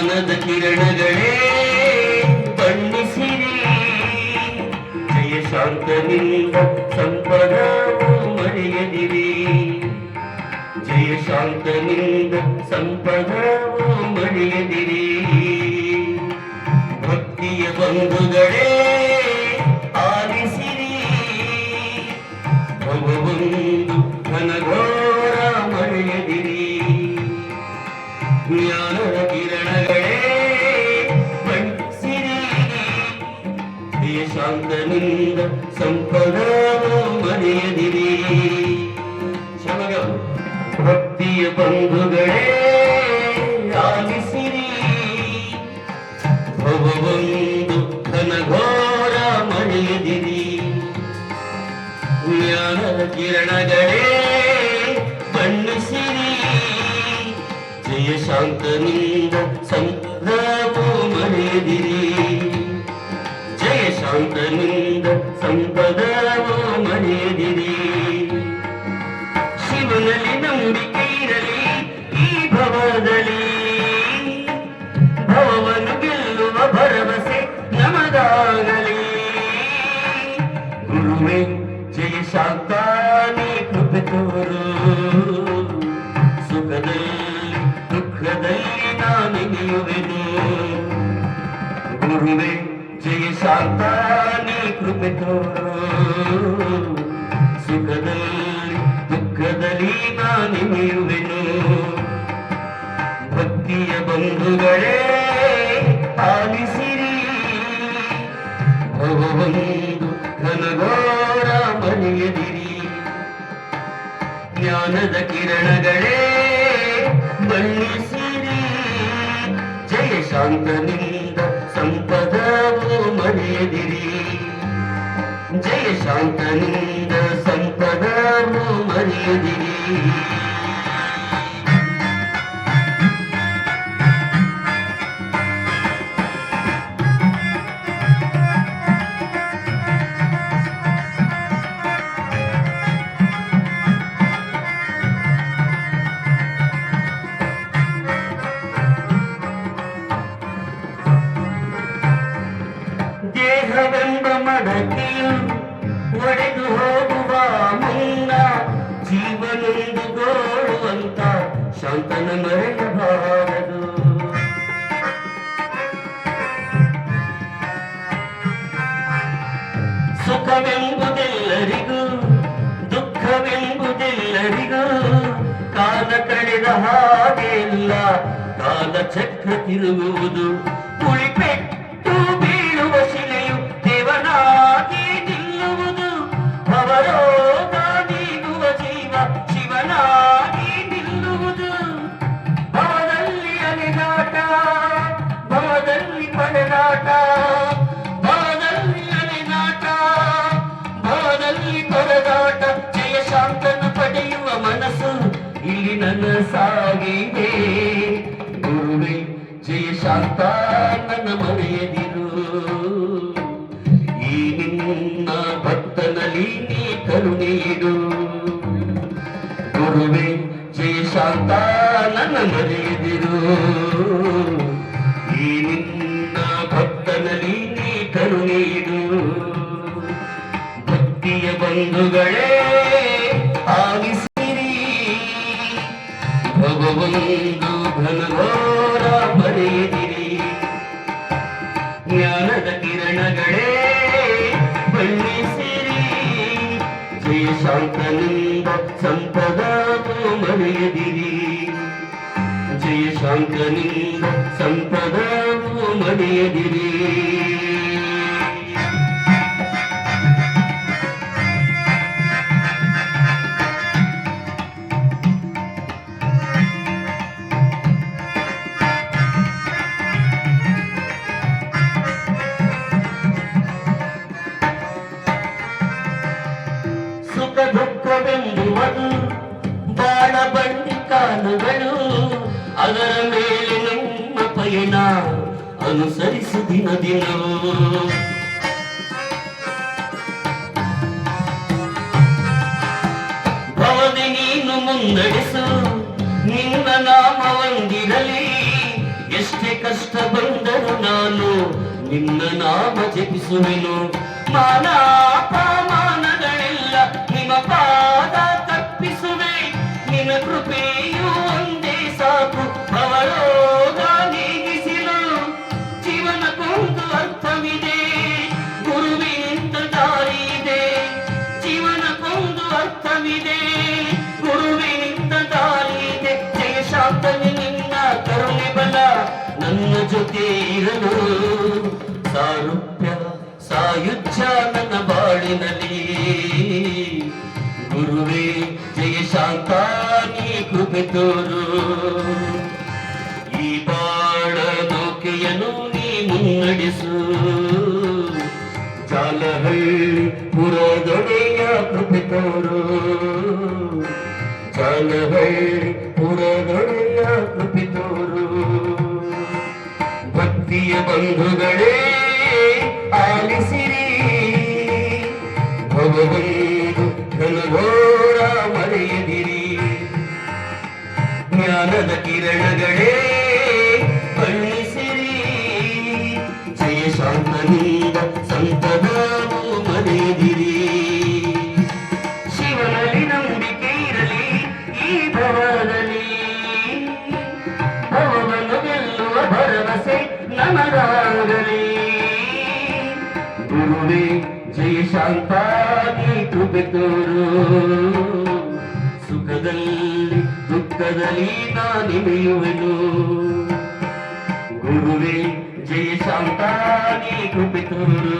ಜ್ಞಾನದ ಕಿರಣಗಳೇ ಬಣ್ಣಿಸಿರಿ ಜಯ ಶಾಂತನಿಂದ ಸಂಪದವು ಮರೆಯದಿರಿ. ಜಯ ಶಾಂತನಿಂದ ಸಂಪದವು ಮರೆಯದಿರಿ. ಜ್ಞಾನದ ಕಿರಣಗಳೇ ಬಣ್ಣಿಸಿರಿ ಜಯ ಶಾಂತನಿಂದ ಸಂಪದವು ಮರೆಯದಿರಿ ಜಯ ಶಾಂತನಿಂದ ಸಂಪದವು ಮರೆಯದಿರಿ ಶಿವನಲ್ಲಿ ನಂಬಿಕೆ ಇರಲಿ, ಈ ಭವದಲ್ಲಿ. ಭವವನ್ನು ಗೆಲ್ಲುವ ಭರವಸೆ ನಮದಾಗಲಿ ಶಾಂತಾನಿ ತೋರು ಸುಖದಲ್ಲಿ, ದುಃಖದಲ್ಲಿ ನಾನೆನೆಯುವೆನು ಗುರುವೆ, ಜಯ ಶಾಂತಾನಿ ಕೃಪೆ ತೋರು ಸುಖದಲ್ಲಿ, ದುಃಖದಲ್ಲಿ ನಾನೆನೆಯುವೆನು ಭಕ್ತಿಯ ಬಂಧುಗಳೇ ಆಲಿಸಿರಿ ಭವಬಂಧು ಘನಘೋರ ಮನೆಯದಿರಿ ಜ್ಞಾನದ ಕಿರಣಗಳೇ ಬಣ್ಣಿಸಿರಿ. ಜಯ ಶಾಂತನಿಂದ ಸಂಪದವು ಮರೆಯದಿರಿ ಜಯ ಶಾಂತನಿಂದ ಸಂಪದವು ಮರೆಯದಿರಿ ಶಾಂತನ ಮರೆಯಬಾರದು. ಸುಖವೆಂಬುದೆಲ್ಲರಿಗೂ ದುಃಖವೆಂಬುದೆಲ್ಲರಿಗೂ ಕಾಲ ಕಳೆದ ಹಾಗೆ ಇಲ್ಲ. ಕಾಲ ಚಕ್ರ ತಿರುಗುವುದು ಕುಳಿಪೆಟ್ಟು ಮನಸ್ಸು ನನ್ನ ಸಾಗಿದೆ. ಗುರುವೆ, ಜಯ ಶಾಂತ, ನನ್ನ ಮನೆಯದಿರು ಈ ನಿನ್ನ ಭಕ್ತನಲ್ಲಿ ನೀ ಕರುಣೆಯಿಡು ಗುರುವೆ, ಜಯ ಶಾಂತ, ನನ್ನ ಮನೆಯದಿರು ಈ ನಿನ್ನ ಭಕ್ತನಲ್ಲಿ ನೀ ಕರುಣೆಯಿಡು ಭಕ್ತಿಯ ಬಂಧುಗಳೇ ಜಯ ಶಾಂತನಿಂದ ಸಂಪದವು ಮರೆಯದಿರಿ ಜಯ ಶಾಂತನಿಂದ ಸಂಪದವು ಮರೆಯದಿರಿ ದುಃಖವೆಂಬುವುದು ಬಾಳ ಬಂಡಿ ಕಾಲುಗಳು, ಅದರ ಮೇಲೆ ನಮ್ಮ ಪಯಣ ಅನುಸರಿಸು ದಿನ. ದಿನವೂ ಭವದಿ ನೀನು ಮುನ್ನಡೆಸು ನಿನ್ನ ನಾಮ ಒಂದಿರಲಿ. ಎಷ್ಟೇ ನಾನು ನಿನ್ನ ನಾಮ ಜಪಿಸುವೆನು. ಮಾನಾಪಮಾನಗಳೆಲ್ಲ ಜೊತೆ ಇರಲು ಸಾರೂಪ್ಯ ಸಾಯುಜ್ಯ ನನ್ನ ಬಾಳಿನಲ್ಲಿ. ಗುರುವೇ, ಜಯ ಶಾಂತಾನಿ ಕೃಪೆ ತೋರು ಈ ಬಾಳ ನೌಕೆಯನ್ನು ನೀ ಮುನ್ನಡೆಸು ಜಾಲಹಳ್ಳಿ ಪುರದೊಡೆಯ ಕೃಪೆ ತೋರು. ಜಾಲಹಳ್ಳಿ ಭಕ್ತಿಯ ಬಂಧುಗಳೇ ಆಲಿಸಿರಿ. ಭಗವಂತು ಘನಘೋರ ಮರೆಯದಿರಿ. ಜ್ಞಾನದ ಕಿರಣಗಳೇ ಜಯ ಶಾಂತ ನೀ ಕೃಪೆ ತೋರು ಸುಖದಲ್ಲಿ, ದುಃಖದಲ್ಲಿ ನಾನಿಮೆಯುವೆನು ಗುರುವೇ, ಜಯ ಶಾಂತ ನೀ ಕೃಪೆ ತೋರು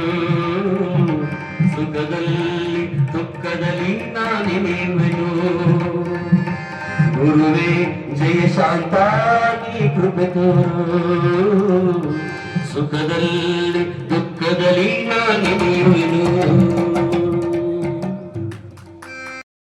ಸುಖದಲ್ಲಿ, ದುಃಖದಲ್ಲಿ ನಾನಿಮೆಯುವೆನು ಗುರುವೇ, ಜಯ ಶಾಂತ ನೀ ಕೃಪೆ ತೋರು ಸುಖದಲ್ಲಿ ದುಃಖದಲ್ಲಿ ನಾನಿಮೆಯುವೆನು